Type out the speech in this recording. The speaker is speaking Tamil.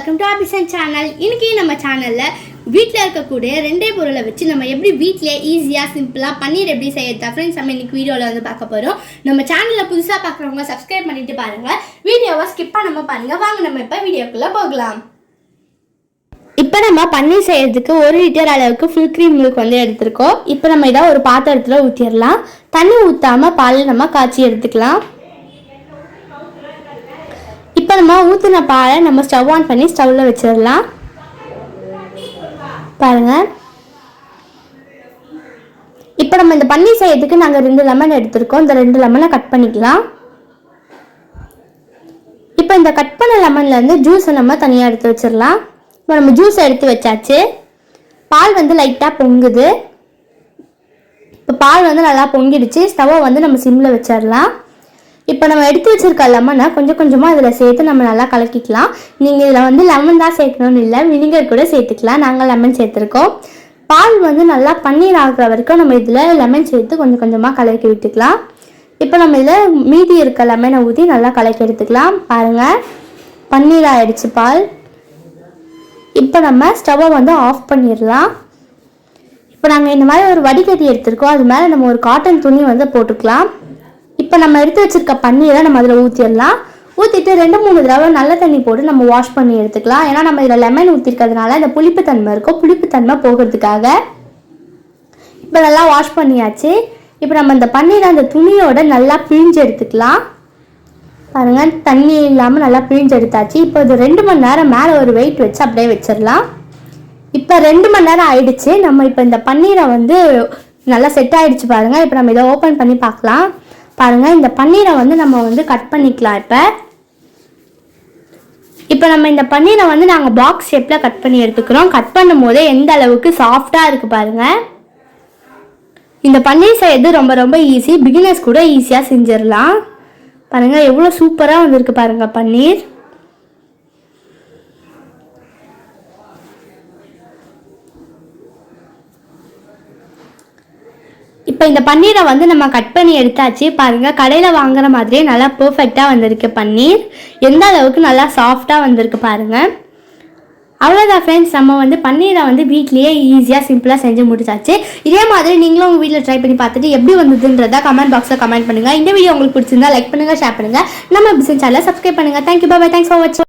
வெல்கம் டு ஆபிசன் சேனல் இன்றைக்கி நம்ம சேனலில் வீட்டில் இருக்கக்கூடிய ரெண்டே பொருளை வச்சு நம்ம எப்படி வீட்டிலே ஈஸியாக சிம்பிளாக பன்னீர் எப்படி செய்யறதா? ஃப்ரெண்ட்ஸ் நம்ம இன்னைக்கு வீடியோவில் வந்து பார்க்க போகிறோம் நம்ம சேனலில் புதுசாக பார்க்குறவங்க சப்ஸ்கிரைப் பண்ணிட்டு பாருங்கள் வீடியோவை ஸ்கிப் பண்ணாமல் பாருங்கள் வாங்க நம்ம இப்போ வீடியோக்குள்ளே போகலாம். இப்போ நம்ம பன்னீர் செய்யறதுக்கு ஒரு லிட்டர் அளவுக்கு ஃபுல் க்ரீம் மில்க் வந்து எடுத்திருக்கோம். இப்போ நம்ம இதை ஒரு பாத்திரத்தில் ஊற்றிடலாம் தண்ணி ஊற்றாமல் பால் நம்ம காய்ச்சி எடுத்துக்கலாம். இப்போ நம்ம ஊற்றின பாலை நம்ம ஸ்டவ் ஆன் பண்ணி ஸ்டவ்வில் வச்சிடலாம். பாருங்கள் இப்போ நம்ம இந்த பன்னீர் செய்யறதுக்கு நாங்கள் ரெண்டு லெமன் எடுத்திருக்கோம். இந்த ரெண்டு லெமனை கட் பண்ணிக்கலாம். இப்போ இந்த கட் பண்ண லெமன்லேருந்து ஜூஸை நம்ம தனியாக எடுத்து வச்சிடலாம். இப்போ நம்ம ஜூஸை எடுத்து வச்சாச்சு. பால் வந்து லைட்டாக பொங்குது. இப்போ பால் வந்து நல்லா பொங்கிடுச்சு. ஸ்டவ்வை வந்து நம்ம சிம்மில் வச்சிடலாம். இப்போ நம்ம எடுத்து வச்சிருக்க லெமனை கொஞ்சம் கொஞ்சமாக இதில் சேர்த்து நம்ம நல்லா கலக்கிக்கலாம். நீங்கள் இதில் வந்து லெமன் தான் சேர்க்கணும்னு இல்லை வினிகர் கூட சேர்த்துக்கலாம். நாங்கள் லெமன் சேர்த்துருக்கோம். பால் வந்து நல்லா பன்னீர் ஆகுற வரைக்கும் நம்ம இதில் லெமன் சேர்த்து கொஞ்சம் கொஞ்சமாக கலக்கி விட்டுக்கலாம். இப்போ நம்ம இதில் மீதி இருக்க லெமனை ஊற்றி நல்லா கலக்கி எடுத்துக்கலாம். பாருங்கள் பன்னீர் ஆயிடுச்சு பால். இப்போ நம்ம ஸ்டவ்வை வந்து ஆஃப் பண்ணிடலாம். இப்போ நாங்கள் இந்த மாதிரி ஒரு வடிகட்டி எடுத்திருக்கோம். அது மேலே நம்ம ஒரு காட்டன் துணி வந்து போட்டுக்கலாம். இப்போ நம்ம எடுத்து வச்சிருக்க பன்னீரை நம்ம அதில் ஊற்றிடலாம் ஊற்றிட்டு ரெண்டு மூணு தடவை நல்ல தண்ணி போட்டு நம்ம வாஷ் பண்ணி எடுத்துக்கலாம். ஏன்னா நம்ம இதில் லெமன் ஊற்றிருக்கிறதுனால இந்த புளிப்புத்தன்மை இருக்கும். புளிப்புத்தன்மை போகிறதுக்காக இப்போ நல்லா வாஷ் பண்ணியாச்சு. இப்போ நம்ம இந்த பன்னீரை அந்த துணியோட நல்லா பிழிஞ்சு எடுத்துக்கலாம். பாருங்கள் தண்ணி இல்லாமல் நல்லா பிழிஞ்சு எடுத்தாச்சு. இப்போ இது ரெண்டு மணி நேரம் மேலே ஒரு வெயிட் வச்சு அப்படியே வச்சிடலாம். இப்போ ரெண்டு மணி நேரம் ஆயிடுச்சு. நம்ம இப்போ இந்த பன்னீரை வந்து நல்லா செட் ஆயிடுச்சு பாருங்கள் இப்போ நம்ம இதை ஓப்பன் பண்ணி பார்க்கலாம். பாருங்கள் இந்த பன்னீரை வந்து நம்ம வந்து கட் பண்ணிக்கலாம் இப்போ. இப்போ நம்ம இந்த பன்னீரை வந்து நாங்கள் பாக்ஸ் ஷேப்பில் கட் பண்ணி எடுத்துக்கிறோம். கட் பண்ணும் போதே எந்த அளவுக்கு சாஃப்டாக இருக்குது பாருங்கள் இந்த பன்னீர் செய்யறது ரொம்ப ரொம்ப ஈஸி பிகினர்ஸ் கூட ஈஸியாக செஞ்சிடலாம். பாருங்கள் எவ்வளோ சூப்பராக வந்திருக்கு பாருங்கள் பன்னீர். இப்போ இந்த பன்னீரை வந்து நம்ம கட் பண்ணி எடுத்தாச்சு. பாருங்கள் கடையில் வாங்குற மாதிரியே நல்லா பர்ஃபெக்டாக வந்திருக்கு பன்னீர். எந்த அளவுக்கு நல்லா சாஃப்டாக வந்திருக்கு பாருங்கள் அவ்வளோதான் ஃப்ரெண்ட்ஸ் நம்ம வந்து பன்னீரை வந்து வீட்லேயே ஈஸியாக சிம்பிளாக செஞ்சு முடிச்சாச்சு. இதே மாதிரி நீங்களும் உங்கள் வீட்டில் ட்ரை பண்ணி பார்த்துட்டு எப்படி வந்ததுன்றத கமெண்ட் பாக்ஸில் கமெண்ட் பண்ணுங்கள் இந்த வீடியோ உங்களுக்கு பிடிச்சிருந்தா லைக் பண்ணுங்கள் ஷேர் பண்ணுங்கள் நம்ம பிசினஸ் சேனலை சப்ஸ்கிரைப் பண்ணுங்கள் தேங்க்யூ பாய் தேங்க்ஸ் ஃபார் வாட்சிங்